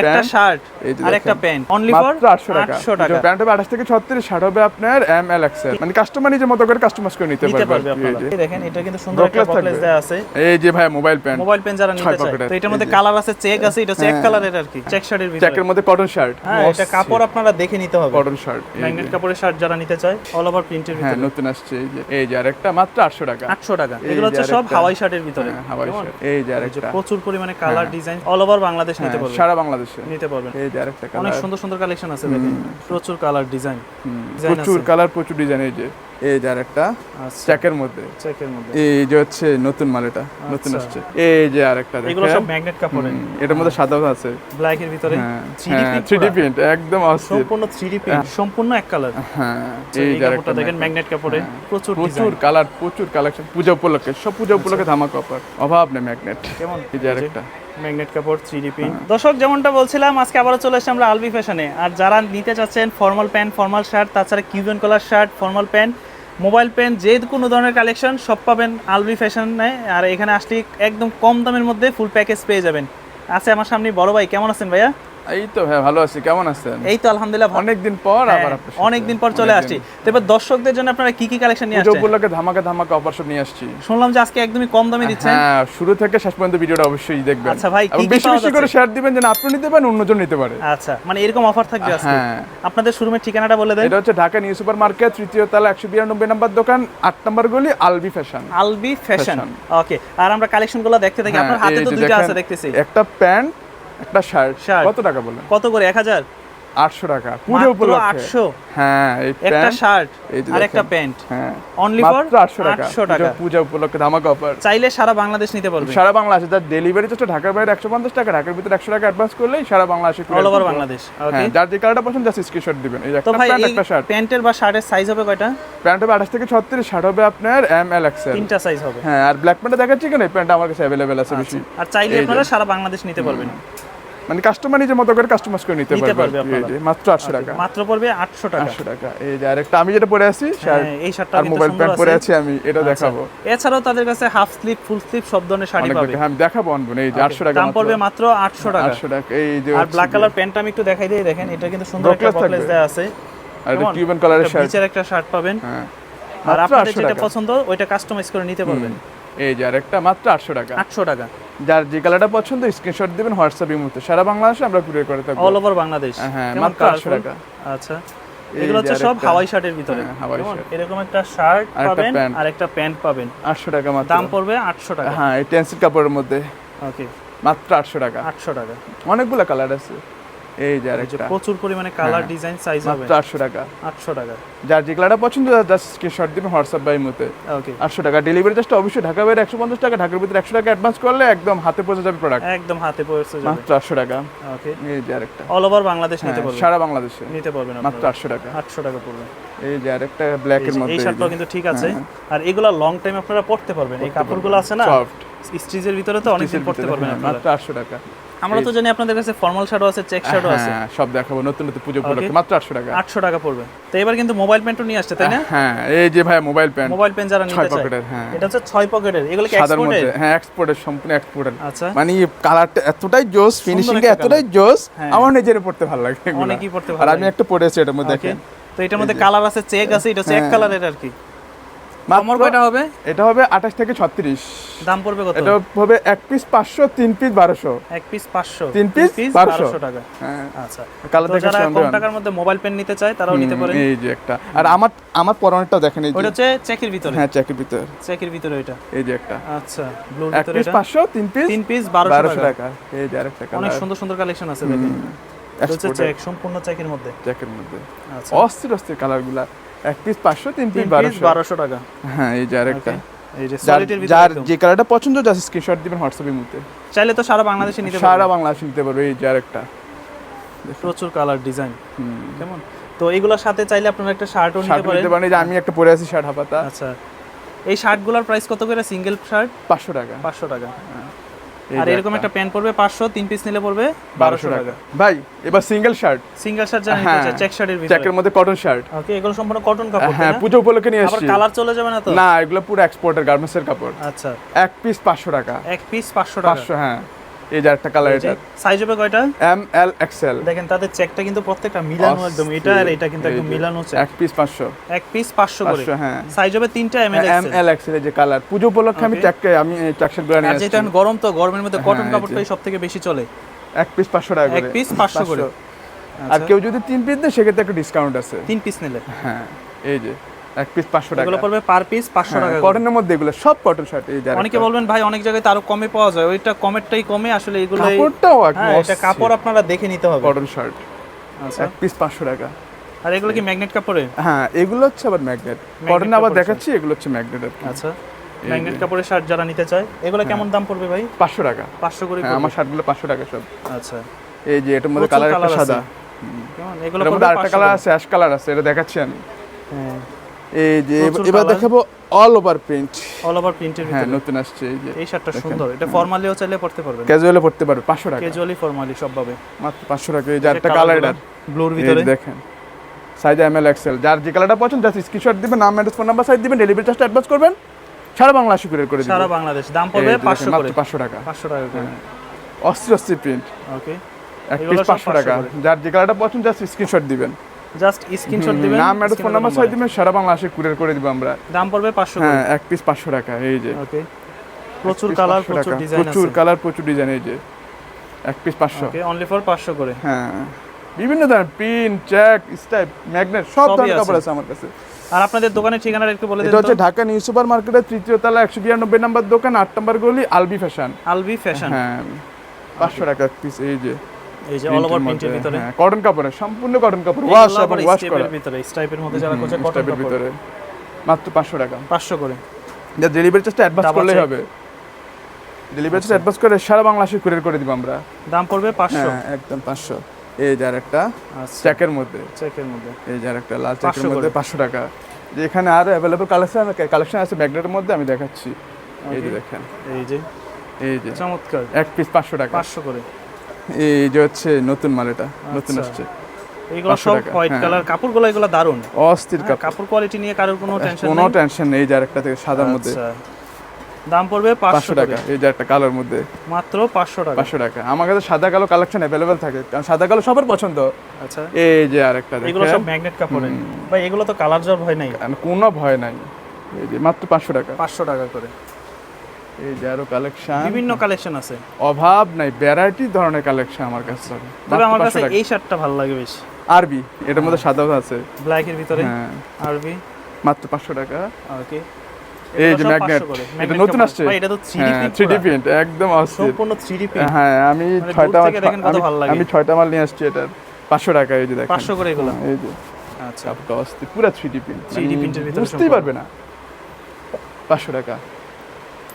একটা শার্ট আর একটা pant. Only for 800 টাকা। 800 টাকা। প্যান্ট হবে 28 থেকে 36 শার্ট হবে আপনার এম এল এক্সেল মানে কাস্টমার নিজের মতো করে কাস্টমাইজ করে নিতে পারবে। এই দেখেন এটা কিন্তু সুন্দর একটা বকলেস। দেওয়া আছে। এই যে ভাই মোবাইল প্যান্ট মোবাইল পেন যারা নিতে চায়। তো এটার মধ্যে কালার আছে চেক আছে এটা চেক হ্যাঁ। কালারের আর কি। চেক শার্টের ভিতরে। জ্যাকের মধ্যে কটন শার্ট হ্যাঁ এটা কাপড় আপনারা দেখে নিতে হবে। কটন শার্ট ম্যাগনেট কাপড়ের শার্ট যারা নিতে চায় অল ওভার প্রিন্টের হ্যাঁ ভিতরে। নতুন আসছে। এই যে। এই যে আরেকটা মাত্র 800 টাকা। 800 টাকা। এগুলো হচ্ছে সব। হাওয়াই শার্টের ভিতরে। হ্যাঁ, হাওয়াই শার্ট এই যে আরেকটা। প্রচুর পরিমাণে colour design all over Bangladesh নিতে হ্যাঁ, পারবে। সারা বাংলাদেশে নিতে পারবেন। এই যে আরেকটা অনেক সুন্দর সুন্দর কালেকশন আছে দেখেন। প্রচুর কালার ডিজাইন প্রচুর কালার প্রচুর ডিজাইন এই যে। এই যে আরেকটা আচ্ছা। চ্যাকের মধ্যে। চেকের মধ্যে। এই যে হচ্ছে নতুন মাল এটা নতুন আচ্ছা। আসছে। এই যে আরেকটা এগুলো সব ম্যাগনেট এটার মধ্যে সাদা আছে। ব্ল্যাক এর ভিতরে হ্যাঁ 3D থ্রি ডি প্রিন্ট একদম অস্থির। সম্পূর্ণ 3D প্রিন্ট সম্পূর্ণ এক কালার হ্যাঁ এই যে আরেকটা দেখেন ম্যাগনেট কাপড়ে প্রচুর প্রচুর কালার প্রচুর কালেকশন পূজা উপলক্ষে সব পূজা উপলক্ষে ধামাকা অফার অভাব নেই ম্যাগনেট কেমন? এই যে আরেকটা। ম্যাগনেট কাপড় থ্রি ডি প্রিন্ট দর্শক, যেমনটা বলছিলাম, আজকে আবারও চলে এসেছি আমরা আলবি ফ্যাশনে। আর যারা নিতে চাচ্ছেন ফর্মাল প্যান্ট ফর্মাল শার্ট তাছাড়া Cuban collar shirt formal pant mobile pen যে কোনো ধরনের কালেকশন সব পাবেন আলবি ফ্যাশনে। আর এখানে আসলে একদম কম দামের মধ্যে ফুল প্যাকেজ পেয়ে যাবেন। আছে আমার সামনে বড় ভাই, কেমন আছেন ভাইয়া? এই তো ভাই ভালো আছি। কেমন আছেন? এই তো আলহামদুলিল্লাহ। অনেকদিন পর হ্যাঁ, আবার। অনেকদিন পর চলে আসছি। তো এবার দর্শকদের জন্য আপনারা কি কি কালেকশন নিয়ে আসছেন? উপলক্ষে ধামাকা ধামাকা অফার সব নিয়ে আসছি। শুনলাম যে আজকে একদমই কম দামে দিচ্ছেন। হ্যাঁ শুরু থেকে শেষ পর্যন্ত ভিডিওটা অবশ্যই দেখবেন। আচ্ছা ভাই, কি বেশি বেশি করে শেয়ার দিবেন যেন আপনি নিতে পারেন অন্যজন নিতে পারে। আচ্ছা মানে এরকম অফার থাকবে আজকে? হ্যাঁ। আপনাদের শোরুমের ঠিকানাটা বলে দেন। এটা হচ্ছে ঢাকা নিউ সুপার মার্কেট তৃতীয় তলা একশো বিরানব্বই নম্বর দোকান আট নম্বর গলি Albi fashion Albi fashion okay আর আমরা কালেকশনগুলো দেখতে থাকি। আপনার হাতে তো দুইটা আছে দেখতেছি। একটা প্যান্ট একটা শার্ট। কত টাকা কত করে? এক হাজার? আটশো টাকা। মাত্র উপলক্ষে? আটশো। হ্যাঁ একটা শার্ট আর একটা প্যান্ট। হ্যাঁ। অনলি ফর মাত্র আটশো টাকা। আটশো টাকা। পূজা উপলক্ষে ধামাকা অফার চাইলে সারা বাংলাদেশ নিতে পারবে। সারা যার ডেলিভারি ঢাকার বাইরে একশো পঞ্চাশ টাকা ঢাকার ভিতরে একশো টাকা অ্যাডভান্স করলেই সারা অল ওভার বাংলাদেশ। ওকে? হ্যাঁ যার যে কালারটা পছন্দ জাস্ট স্ক্রিনশট দিবেন। এই একটা প্যান্ট একটা শার্ট প্যান্টের বা শার্টের সাইজ হবে কয়টা? প্যান্ট হবে আঠাশ থেকে ছত্রিশ শার্ট হবে আপনার এম এল এক্সেল তিনটা সাইজ হবে। হ্যাঁ আর ব্ল্যাক প্যান্টটা দেখাচ্ছি কেন? এই প্যান্টটা আমার কাছে অ্যাভেলেবেল আছে বেশি। আর চাইলে আপনারা সারা বাংলাদেশ নিতে পারবেন। মানে কাস্টমার নিজের মতো করে কাস্টমাইজ করে নিতে পারবে মাত্র আটশো টাকা। মাত্র পড়বে আটশো টাকা। আটশো টাকা। এই যে আরেকটা আমি যেটা পরে আছি হ্যাঁ, এই শার্টটা আর মোবাইল প্যান্ট পরে আছি। আমি এটা দেখাবো। এছাড়াও তাদের কাছে হাফ স্লিপ ফুল স্লিপ সব ধরনের শাড়ি পাবে। হ্যাঁ আমি দেখাবো আনব না, এই যে আটশো টাকা দাম পড়বে মাত্র আটশো টাকা। আটশো টাকা এই যে আর ব্ল্যাক কালার প্যান্টটা আমি একটু দেখাই দিয়ে দেখেন এটা কিন্তু সুন্দর একটা বকলেস থাকবে। আছে। আর এটা কেমন? টিউবেন কালারের শার্ট নিচের একটা শার্ট পাবেন। হ্যাঁ আর আপনাদের যেটা। পছন্দ ওইটা কাস্টমাইজ করে নিতে পারবেন। এই যে আরেকটা মাত্র আটশো টাকা। আটশো টাকা। যার যে কালারটা পছন্দ স্ক্রিনশট দিবেন হোয়াটসঅ্যাপ মধ্যে সারা বাংলাদেশে আমরা কুরিয়ার করে থাকি অল ওভার বাংলাদেশ হ্যাঁ, মাত্র 800 টাকা। আচ্ছা। এগুলো হচ্ছে সব হাওয়াই শার্টের ভিতরে। হ্যাঁ, হাওয়াই শার্ট। এরকম একটা শার্ট পাবেন। আর একটা প্যান্ট পাবেন। আটশো টাকা মাত্র। দাম পড়বে আটশো টাকা। হ্যাঁ এই টেন্সিল কাপড়ের মধ্যে। ওকে মাত্র আটশো টাকা। আটশো টাকা। অনেকগুলো কালার আছে। এই যে আরেকটা। প্রচুর পরিমাণে কালার হ্যাঁ। ডিজাইন সাইজ হবে মাত্র আটশো টাকা। আটশো টাকা। যার যে কালারটা পছন্দ জাস্ট স্ক্রিনশট দিবেন হোয়াটসঅ্যাপ বা ইমোতে। ওকে আটশো টাকা। ডেলিভারি চার্জটা অবশ্যই ঢাকা বাইরে একশো পঞ্চাশ টাকা ঢাকার ভিতরে একশো টাকা অ্যাডভান্স করলে একদম হাতে পৌঁছে যাবে প্রোডাক্ট একদম হাতে পড়ছে যাবে। মাত্র আটশো টাকা। ওকে এই যে আরেকটা। অল ওভার বাংলাদেশ নিতে হ্যাঁ, পারবেন। সারা বাংলাদেশে। নিতে পারবেন মাত্র আপনারা আটশো টাকা। আটশো টাকা পড়বে। এই যে আরেকটা ব্ল্যাকের এই যে- মধ্যে এই শার্টটাও কিন্তু ঠিক আছে। আর এগুলা লং টাইম আপনারা পড়তে পারবেন। এই কাপড়গুলো আছে না? সফট স্টিচের ভিতরে তো অনেকদিন পড়তে পারবেন আপনারা। মাত্র আটশো টাকা। আমরা তো জানি আপনাদের কাছে ফর্মাল শার্টও আছে চেক শার্টও আছে। হ্যাঁ সব দেখাবো নতুন নতুন পুজো উপলক্ষে মাত্র আটশো টাকা। আটশো টাকা পড়বে। তো এবার কিন্তু মোবাইল প্যান্টও নিয়ে আসছে তাই না? হ্যাঁ এই যে ভাই মোবাইল প্যান্ট মোবাইল পেন যারা নিতে ছয় চায়। পকেটের হ্যাঁ। এটা হচ্ছে ছয় পকেটের এগুলো কি এক্সপোর্টের হ্যাঁ এক্সপোর্টের সম্পূর্ণ এক্সপোর্টের আচ্ছা। মানে কালারটা এতটাই জোস ফিনিশিংটা একটা এতটাই জোস হ্যাঁ। আমার নিজের পড়তে ভালো লাগে। অনেকেই পড়তে আর ভালো আমি একটা পড়েছি এটার মধ্যে দেখেন। তো এটার মধ্যে কালার আছে চেক আছে এটা চেক হ্যাঁ। কালারের আর কি। আমার মাত্র কয়টা হবে? এটা হবে আঠাশ থেকে ছত্রিশ। দাম পড়বে কত? এটা হবে এক পিস পাঁচশো তিন পিস বারোশো। এক পিস পাঁচশো তিন piece বারোশো। টাকা। হ্যাঁ। আচ্ছা। দেখে যারা কম টাকার মধ্যে মোবাইল পেন নিতে চায় তারাও নিতে পারেন এই যে একটা। আর আমার আমার পরনেরটা দেখেন এই ওটা হচ্ছে চেকের ভিতরে। হ্যাঁ চেকের ভিতর। চেকের ভিতরে ওইটা। এই যে একটা। আচ্ছা এক ভিতরে পিস এটা? পাঁচশো তিন পিস তিন পিস বারোশো বারোশো টাকা। টাকা এই যে আরেকটা অনেক সুন্দর সুন্দর কালেকশন আছে দেখেন। এটা হচ্ছে চেক সম্পূর্ণ চেকের মধ্যে। জ্যাকের মধ্যে। আচ্ছা। অস্থির অস্থির কালারগুলা এক পিস পাঁচশো তিন পিস তিন পিস বারোশো। বারোশো টাকা। হ্যাঁ এই যে আরেকটা। এই যে সলিডের ভিতরে যার যে কালারটা পছন্দ জাস্ট স্ক্রিনশট দিবেন হোয়াটসঅ্যাপের মধ্যে। চাইলে তো সারা বাংলাদেশে নিতে সারা পারবেন বাংলাদেশ নিতে পারবে এই যে আরেকটা। প্রচুর কালার ডিজাইন। কেমন? তো এগুলোর সাথে চাইলে আপনারা একটা শার্টও শার্ট নিতে পারেন। নিতে পারেন যে আমি একটা পরে আছি শার্ট হাফাতা আচ্ছা। এই শার্টগুলোর প্রাইস কত করে? সিঙ্গেল শার্ট পাঁচশো টাকা। পাঁচশো টাকা। এই আর এরকম একটা। প্যান্ট পড়বে পাঁচশো তিন পিস নিলে পড়বে 1200 টাকা। ভাই এবার সিঙ্গেল শার্ট সিঙ্গেল শার্ট জানেন হ্যাঁ। চেক শার্টের ভিতরে। চেকের মধ্যে কটন শার্ট ওকে এগুলো সম্পূর্ণ কটন কাপড় হ্যাঁ পূজা উপলক্ষে নিয়ে আবার কালার চলে যাবে না তো? না এগুলো পুরো এক্সপোর্টের গার্মেন্টসের কাপড়। আচ্ছা। এক পিস পাঁচশো টাকা। এক পিস পাঁচশো টাকা। পাঁচশো হ্যাঁ। এই যে একটা কালার এটা। সাইজ হবে কয়টা? এম এল এক্সেল দেখেন তাদের চেকটা কিন্তু প্রত্যেকটা মিলানো একদম এটা আর এটা কিন্তু একদম মিলানো চেক এক পিস পাঁচশো। এক পিস 500 করে। হ্যাঁ। সাইজ হবে তিনটা M L M L XL যে কালার পুজো উপলক্ষে আমি. চারটে আমি চারশেরগুলো আর নিয়ে আসছি। এখন গরম তো গরমের মধ্যে কটন হ্যাঁ, কাপড়টাই যে। সব থেকে বেশি চলে। এক পিস পাঁচশো টাকা এক পিস 500 করে। আর আচ্ছা, কেউ যদি তিন পিস দেয় সেক্ষেত্রে একটা ডিসকাউন্ট আছে। তিন পিস নিলে। হ্যাঁ এই যে। এক পিস পাঁচশো টাকা। এগুলো পড়বে পার পিস 500 টাকা কটনের মধ্যে এগুলো সব কটন শার্ট এই যে অনেকে বলবেন ভাই অনেক জায়গায় তো আরও কমে পাওয়া যায়। ওইটা কমেরটাই কমে আসলে এগুলো কাপড়টাও হ্যাঁ এটা কাপড় আপনারা দেখে নিতে হবে। কটন শার্ট আচ্ছা। এক পিস পাঁচশো টাকা। আর এগুলো কি ম্যাগনেট কাপড়ে? হ্যাঁ এগুলো হচ্ছে আবার ম্যাগনেট কটন আবার দেখাচ্ছি এগুলো হচ্ছে ম্যাগনেট আচ্ছা। ম্যাগনেট কাপড়ের শার্ট যারা নিতে চায় এগুলো কেমন দাম পড়বে ভাই? পাঁচশো টাকা। 500 করে হ্যাঁ আমার শার্টগুলো পাঁচশো টাকা সব। আচ্ছা। এই যে এটার মধ্যে কালার একটা সাদা। কেমন? এগুলো আরেকটা কালার আছে অ্যাশ কালার আছে এটা দেখাচ্ছি আমি। হ্যাঁ। এই যে এবার-। দেখাবো all over print all over প্রিন্টের হ্যাঁ নতুন আসছে এই যে। এই শার্টটা সুন্দর। এটা ফর্মালিও চাইলে পড়তে পারবেন। ক্যাজুয়ালে পড়তে পারবে পাঁচশো টাকা। ক্যাজুয়ালি ফর্মালি সবভাবে। মাত্র পাঁচশো টাকা। এই যে একটা কালার এটা। ব্লুর ভিতরে। দেখেন। সাইজ এম এল এক্সেল যার যে কালারটা পছন্দ জাস্ট স্ক্রিনশট দিবেন নাম অ্যাড্রেস ফোন নাম্বার সাইজ দিবেন ডেলিভারি চার্জটা অ্যাডভান্স করবেন। সারা বাংলা আশি করে করে সারা বাংলাদেশ। দাম পড়বে 500 করে। পাঁচশো টাকা। 500 টাকা করে। অস্থির অস্থির প্রিন্ট ওকে এক পিস পাঁচশো 500 টাকা যার যে কালারটা পছন্দ জাস্ট স্ক্রিনশট দিবেন। জাস্ট স্ক্রিনশট দিবেন নাম অ্যাড্রেস ফোন নাম্বার দিবেন সারা বাংলা আশি কুরিয়ার করে দিব আমরা। দাম পড়বে 500 হ্যাঁ এক পিস পাঁচশো টাকা এই যে। ওকে প্রচুর কালার প্রচুর। ডিজাইন প্রচুর কালার প্রচুর ডিজাইন এই যে। এক পিস পাঁচশো। ওকে অনলি ফর 500 করে। হ্যাঁ। বিভিন্ন ধরনের প্রিন্ট চেক স্টাইপ ম্যাগনেট সব ধরনের আছে। কাপড় আছে। আমার কাছে। আর আপনাদের দোকানের ঠিকানাটা একটু বলে এটা হচ্ছে ঢাকা নিউ সুপার মার্কেটের তৃতীয় তলা একশো বিরানব্বই নাম্বার দোকান আট নম্বর গলি আলবি ফ্যাশন। আলবি ফ্যাশন। হ্যাঁ। পাঁচশো টাকা পিস এই যে। এই যে অল ওভার প্রিন্টের ভিতরে। কটন কাপড় সম্পূর্ণ কটন কাপড় ওয়াশ এবং ওয়াশ করা ভিতরে স্টাইপের মধ্যে যারা করছে কটন স্টাইপের ভিতরে। মাত্র পাঁচশো টাকা। 500 করে? যা ডেলিভারি চার্জটা অ্যাডভান্স করলেই হবে। ডেলিভারি চার্জ অ্যাডভান্স করে সারা বাংলাদেশে কুরিয়ার করে দিব আমরা। দাম পড়বে 500 হ্যাঁ একদম পাঁচশো। এই যার একটা আচ্ছা। চেকের মধ্যে। চেকের মধ্যে। এই যার একটা লাল 500 চেকের মধ্যে করে। পাঁচশো টাকা। যে এখানে আরও কালেকশন কালেকশন আছে ম্যাগনেটের মধ্যে আমি দেখাচ্ছি। এই যে দেখেন। এই যে। এই যে। চমৎকার। এক পিস পাঁচশো টাকা। 500 করে। এই যে হচ্ছে নতুন মাল এটা নতুন আচ্ছা। আসছে। এইগুলো সব হোয়াইট হ্যাঁ। কালার কাপড়গুলো এগুলো দারুণ অস্থির কাপড়। কাপড় কোয়ালিটি নিয়ে কারোর কোনো টেনশন কোনো টেনশন নেই যার একটা থেকে সাদার মধ্যে। আচ্ছা। দাম পড়বে পাঁচশো 500 টাকা এই যে একটা কালার মধ্যে। মাত্র 500 টাকা। পাঁচশো টাকা। আমার কাছে সাদা কালো কালেকশন অ্যাভেলেবেল থাকে কারণ সাদা কালো সবার পছন্দ। আচ্ছা। এই যে আরেকটা এগুলো সব ম্যাগনেট কাপড়ে ভাই এগুলো তো কালার জব হয় নাই। কোনো ভয় নাই। এই যে মাত্র পাঁচশো টাকা। 500 টাকা করে। এই যে আরও কালেকশন বিভিন্ন কালেকশন আছে। অভাব নাই ভ্যারাইটি ধরনের কালেকশন আমার কাছে তবে আমার কাছে এই শার্টটা ভালো লাগে বেশি। আরবি এটার মধ্যে সাদাও আছে। ব্ল্যাক এর ভিতরে। হ্যাঁ। আরবি মাত্র পাঁচশো টাকা। ওকে এই যে ম্যাগনেট এটা নতুন আসছে? এটা তো 3D হ্যাঁ প্রিন্ট প্রিন্ট একদম অস্থির সম্পূর্ণ 3D প্রিন্ট হ্যাঁ আমি মানে ছয়টা মাল থেকে দেখেন আমি- ভালো লাগে। আমি ছয়টা মাল নিয়ে আসছি এটার পাঁচশো টাকা এই যে দেখেন। 500 করে এগুলো। এই যে। আচ্ছা। পুরো three D print 3D print এর ভিতরে বুঝতেই পারবে না। পাঁচশো টাকা।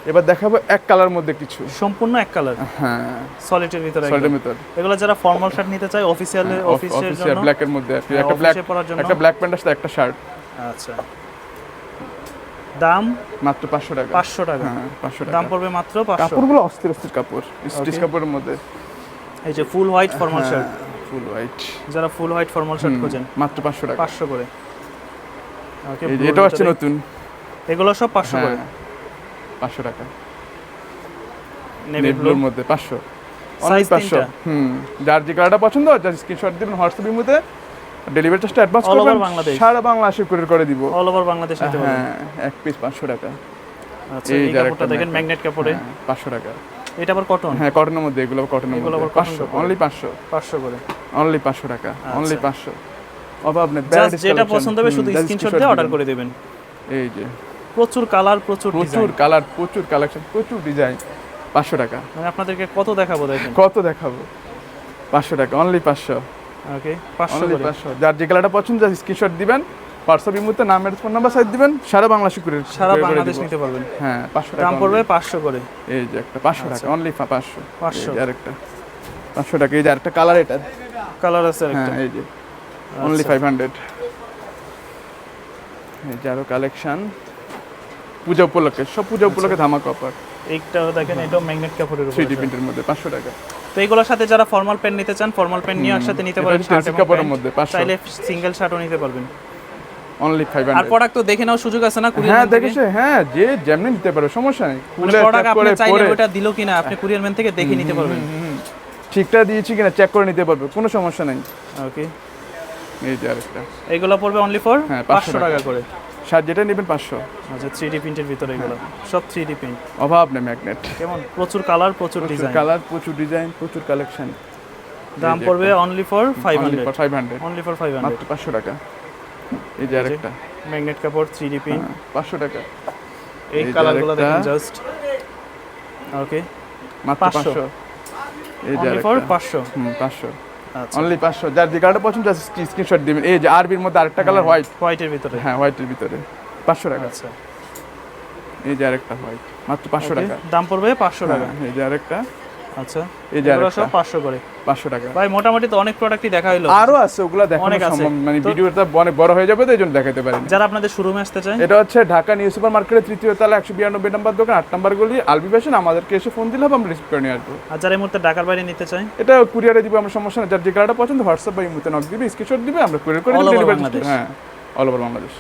এবার দেখাবো এক কালার মধ্যে কিছু। সম্পূর্ণ এক কালার হ্যাঁ। সলিডের ভিতরে। সল্টের ভিতর। এগুলো যারা ফর্মাল শার্ট নিতে চায় অফিসিয়াল অফিসের অফিসিয়াল জন্য ব্ল্যাক এর মধ্যে। হ্যাঁ, একটা ব্ল্যাক একটা ব্ল্যাক প্যান্ট আসছে একটা শার্ট আচ্ছা। দাম? মাত্র পাঁচশো টাকা। 500 টাকা। হ্যাঁ পাঁচশো দাম পড়বে মাত্র 500 কাপড়গুলো অস্থির অস্থির কাপড়। স্টিচ কাপড়ের মধ্যে। এই যে ফুল হোয়াইট ফর্মাল হ্যাঁ। শার্ট ফুল হোয়াইট যারা ফুল হোয়াইট ফর্মাল শার্ট খোঁজেন মাত্র পাঁচশো টাকা। 500 করে। ওকে এটাও আসছে নতুন। এগুলো সব 500 করে? হ্যাঁ পাঁচশো টাকা। নেভি মধ্যে পাঁচশো। Size পাঁচশো। হুম। যার যে কালারটা পছন্দ যার স্ক্রিনশট দিবেন হোয়াটসঅ্যাপের মধ্যে ডেলিভারি চার্জটা অ্যাডভান্স করবেন বাংলাদেশ। সারা বাংলা আসে কুরিয়ার করে দিব। অল ওভার বাংলাদেশ হ্যাঁ এক পিস পাঁচশো টাকা। আচ্ছা এই কাপড়টা দেখেন ম্যাগনেট কাপড়ে? হ্যাঁ, পাঁচশো টাকা। এটা আবার কটন হ্যাঁ কটনের মধ্যে এগুলো কটনের এগুলো মধ্যে। পাঁচশো অনলি পাঁচশো। 500 করে? অনলি পাঁচশো টাকা অনলি আচ্ছা। পাঁচশো। অভাব নেই যেটা পছন্দ হবে শুধু স্ক্রিনশট দিয়ে অর্ডার করে দিবেন। এই যে। প্রচুর কালার প্রচুর প্রচুর কালার প্রচুর কালেকশন প্রচুর ডিজাইন পাঁচশো টাকা। মানে আপনাদেরকে কত দেখাবো দেখেন? কত দেখাবো? পাঁচশো টাকা অনলি পাঁচশো। ওকে 500 অনলি পাঁচশো। যার যে কালারটা পছন্দ স্ক্রিনশট দিবেন হোয়াটসঅ্যাপ ইমুতে নাম এর ফোন নাম্বার সাইড দিবেন সারা বাংলা শিকুরের সারা বাংলাদেশ নিতে পারবেন। হ্যাঁ পাঁচশো টাকা দাম পড়বে 500 করে। এই যে একটা পাঁচশো টাকা আচ্ছা। অনলি পাঁচশো। 500 এই যে আরেকটা। পাঁচশো টাকা এই যে আরেকটা কালার এটা। কালার আছে হ্যাঁ একটা এই যে। অনলি আচ্ছা। ফাইভ হান্ড্রেড এই যে আরও কালেকশন পূজা উপলক্ষে সব পূজা আচ্ছা। উপলক্ষে ধামাকা অফার এইটা দেখেন এটাও ম্যাগনেট কাপড়ের থ্রি উপর ডি প্রিন্টের মধ্যে পাঁচশো টাকা। তো এইগুলোর সাথে যারা ফর্মাল প্যান্ট নিতে চান ফর্মাল প্যান্ট নিয়ে একসাথে নিতে পারেন শার্ট কাপড়ের মধ্যে, 500 চাইলে সিঙ্গেল শার্টও নিতে পারবেন। অনলি ফাইভ আর প্রোডাক্ট তো দেখে নাও সুযোগ আছে না কুরিয়ার হ্যাঁ দেখেছে হ্যাঁ যে যেমনি নিতে পারবে সমস্যা নেই। মানে প্রোডাক্ট আপনি চাইলে ওটা দিলো কিনা আপনি কুরিয়ার ম্যান থেকে দেখে নিতে পারবেন। ঠিকটা দিয়েছি কিনা চেক করে নিতে পারবে কোনো সমস্যা নেই। ওকে এই যে আরেকটা। এইগুলো পড়বে অনলি ফর হ্যাঁ, 500 পাঁচশো টাকা। করে। শার্ট যেটা নেবেন পাঁচশো। আচ্ছা থ্রি ডি প্রিন্টের ভিতরে এগুলো। সব থ্রি ডি প্রিন্ট অভাব নেই ম্যাগনেট কেমন? প্রচুর কালার প্রচুর ডিজাইন কালার প্রচুর ডিজাইন প্রচুর কালেকশন দাম পড়বে only for five hundred five hundred only for five hundred পাঁচশো টাকা। এই যে আরেকটা। ম্যাগনেট কাপড় থ্রি ডি প্রিন্ট হ্যাঁ, পাঁচশো টাকা। এই কালারগুলো। দেখেন জাস্ট ওকে মাত্র পাঁচশো। এই যে ফর আরেকটা। পাঁচশো। হুম পাঁচশো। অনলি পাঁচশো। যার যে কালারটা পছন্দ আছে স্ক্রিনশট দিবেন। এই যে আরবির মধ্যে আরেকটা কালার হোয়াইট হোয়াইটের ভিতরে। হ্যাঁ হোয়াইটের ভিতরে। পাঁচশো টাকা। আচ্ছা। এই যে আরেকটা হোয়াইট মাত্র পাঁচশো টাকা। দাম পড়বে পাঁচশো টাকা। হ্যাঁ, এই যে আরেকটা। আচ্ছা। এই যে সব পাঁচশো করে। পাঁচশো টাকা। ভাই মোটামুটি তো অনেক প্রোডাক্টই দেখা হলো আরও আছে ওগুলা দেখানো অনেক সম্ভব মানে ভিডিওটা অনেক বড় হয়ে যাবে তো এই দেখাতে পারি যারা আপনাদের শোরুমে আসতে চায়। এটা হচ্ছে ঢাকা নিউ সুপার মার্কেটের তৃতীয় তলা নম্বর দোকান আট নম্বর গলি আলবি ফ্যাশন আমাদেরকে এসে ফোন দিলে আমরা রিসিভ করে নিয়ে আসব। আর যারা এই মুহূর্তে ঢাকার বাইরে নিতে চায়? এটা কুরিয়ারে দিব আমরা সমস্যা না যার যে পছন্দ হোয়াটসঅ্যাপ বা ইমুতে নক দিবে স্ক্রিনশট দিবে আমরা কুরিয়ার করে All দিব over ডেলিভারি হ্যাঁ অল ওভার বাংলাদেশ